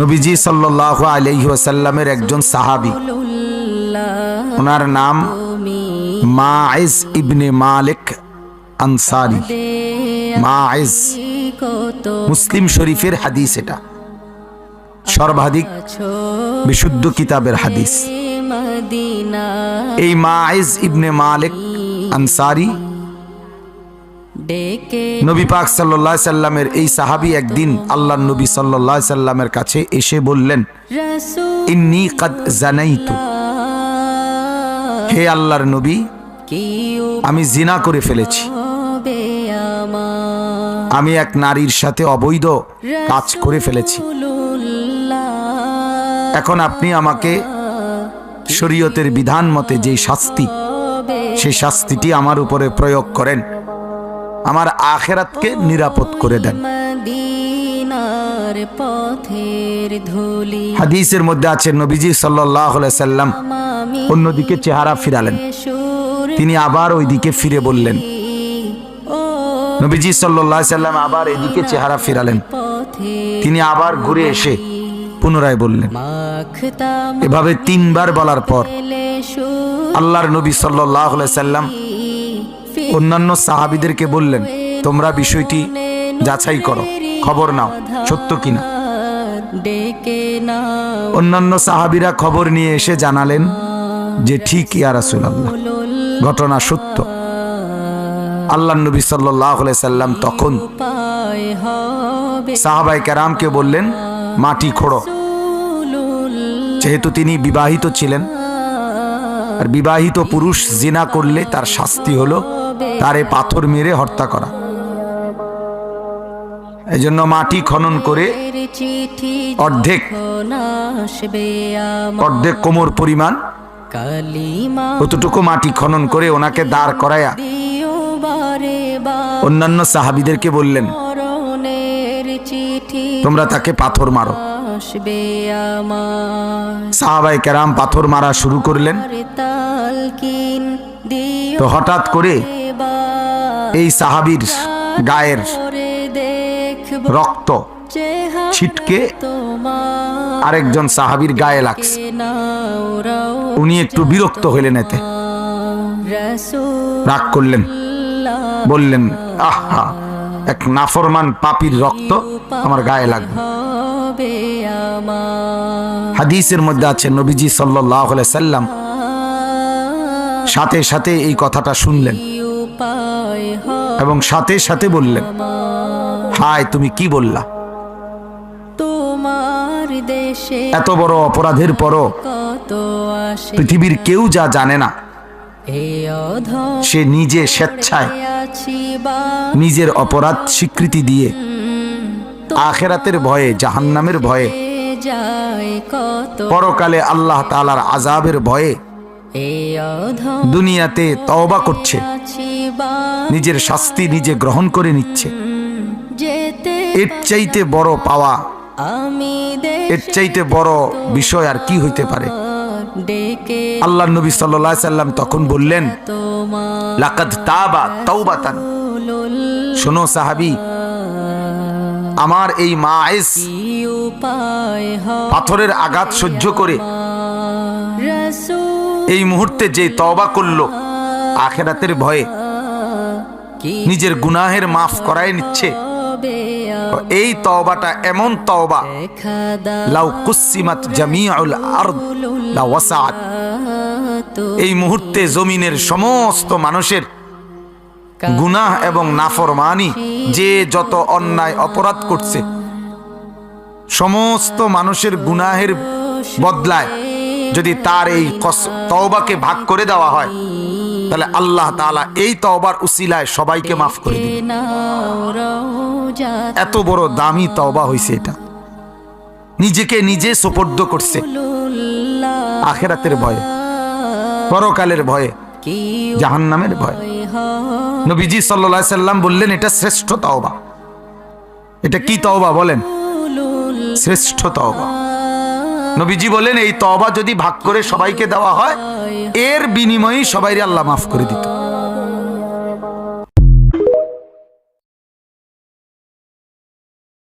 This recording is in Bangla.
নবীজি সাল্লাহ আলহি ওয়াসাল্লামের একজন সাহাবি। ওনার নাম মাইজ ইবনে মালিক আনসারি। মাইজ মুসলিম শরীফের হাদিস এটা। সর্বাধিক বিশুদ্ধ কিতাবের হাদিস। এই মাইজ ইবনে মালিক আনসারি নবী পাক সাল্লাহ সাল্লামের এই সাহাবি একদিন আল্লাহ নবী সাল্লাহ সাল্লামের কাছে এসে বললেন ইন্নি কাদ জানাইতু। হে আল্লাহর নবী আমি জিনা করে ফেলেছি। আমি এক নারীর সাথে অবৈধ কাজ করে ফেলেছি। এখন আপনি আমাকে শরীয়তের বিধান মতে যে শাস্তি সেই শাস্তিটি আমার উপরে প্রয়োগ করেন। আমার আখেরাতকে নিরাপদ করে দেন। হাদিসের মধ্যে আছে নবীজি সাল্লাম অন্যদিকে চেহারা ফিরালেন। তিনি আবার ওই দিকে ফিরে বললেন। নবীজি সাল্লাহ সাল্লাম আবার এদিকে চেহারা ফিরালেন। তিনি আবার ঘুরে এসে পুনরায় বললেন এভাবে তিনবার বলার পর আল্লাহর নবী সাল্লাহ সাল্লাম অন্যান্য সাহাবিদেরকে বললেন, তোমরা বিষয়টি যাচাই করো। খবর নাও, সত্য কিনা? অন্যান্য সাহাবিরা খবর নিয়ে এসে জানালেন যে, ঠিক ইয়া রাসূলুল্লাহ, ঘটনা সত্য। আল্লাহ নবী সাল্লাহ সাল্লাম তখন সাহাবাই কেরামকে বললেন, মাটি খোড়ো। যেহেতু তিনি বিবাহিত ছিলেন আর বিবাহিত পুরুষ জিনা করলে তার শাস্তি হলো তারে পাথর মেরে হত্যা করা। এজন্য মাটি খনন করে অর্ধেক অর্ধেক কোমর পরিমাণ কতটুকু মাটি খনন করে ওনাকে দাঁড় করায়া অন্যান্য সাহাবিদেরকে বললেন, তোমরা তাকে পাথর মারো। আসবে আমার। সাহাবাই কেরাম পাথর মারা শুরু করলেন। তো হঠাৎ করে এই সাহাবির গায়ের রক্ত ছিটকে আরেকজন সাহাবির গায়ে লাগছে। উনি একটু বিরক্ত হইলেন এতে। রাগ করলেন। বললেন আহা এক নাফরমান পাপির রক্ত আমার গায়ে লাগবে। হবে আমার। হাদিসের মধ্যে আছে নবীজি সাল্লাহ সাল্লাম সাথে সাথে এই কথাটা শুনলেন এবং সাথে সাথে বললেন হায় তুমি কি বললা? তোমার দেশে এত বড় অপরাধের পরও পৃথিবীর কেউ যা জানে না সে নিজে স্বেচ্ছায় নিজের অপরাধ স্বীকৃতি দিয়ে আখেরাতের ভয়ে জাহান্নামের ভয়ে। পরকালে আল্লাহ তালার আজাবের ভয়ে দুনিয়াতে তওবা করছে। নিজের শাস্তি নিজে গ্রহণ করে নিচ্ছে। এর চাইতে বড় পাওয়া এর চাইতে বড় বিষয় আর কি হইতে পারে? আল্লাহ নবী সাল্লাহ সাল্লাম তখন বললেন লাকাদ তাবা তাওবাতান। শোনো সাহাবি আমার এই মায়েস কি পাথরের আঘাত সহ্য করে। এই মুহূর্তে যে তওবা করল আখেরাতের ভয়ে নিজের গুনাহের মাফ করায় নিচ্ছে। এই তওবাটা এমন তওবা লাউ কুসিমাত জামিউল আরদ লা ওয়াসাআত। এই মুহূর্তে জমিনের সমস্ত মানুষের গুনাহ এবং নাফরমানি যে যত অন্যায় অপরাধ করছে, সমস্ত মানুষের গুনাহের বদলায় যদি তার এই তওবাকে ভাগ করে দেওয়া হয়, তাহলে আল্লাহ তাআলা এই তওবার উসিলায় সবাইকে মাফ করে দিবে। এত বড় দামি তওবা হইছে এটা। নিজেকে নিজে সোপর্দ করছে। আখেরাতের ভয়ে, পরকালের ভয়ে, জাহান্নামের ভয়ে। নবীজি সাল্লাই সাল্লাম বললেন, এটা শ্রেষ্ঠ তওবা। এটা কি তওবা বলেন? শ্রেষ্ঠ তওবা। নবীজি বলেন, এই তওবা যদি ভাগ করে সবাইকে দেওয়া হয়, এর বিনিময়ে সবাই আল্লাহ মাফ করে দিত।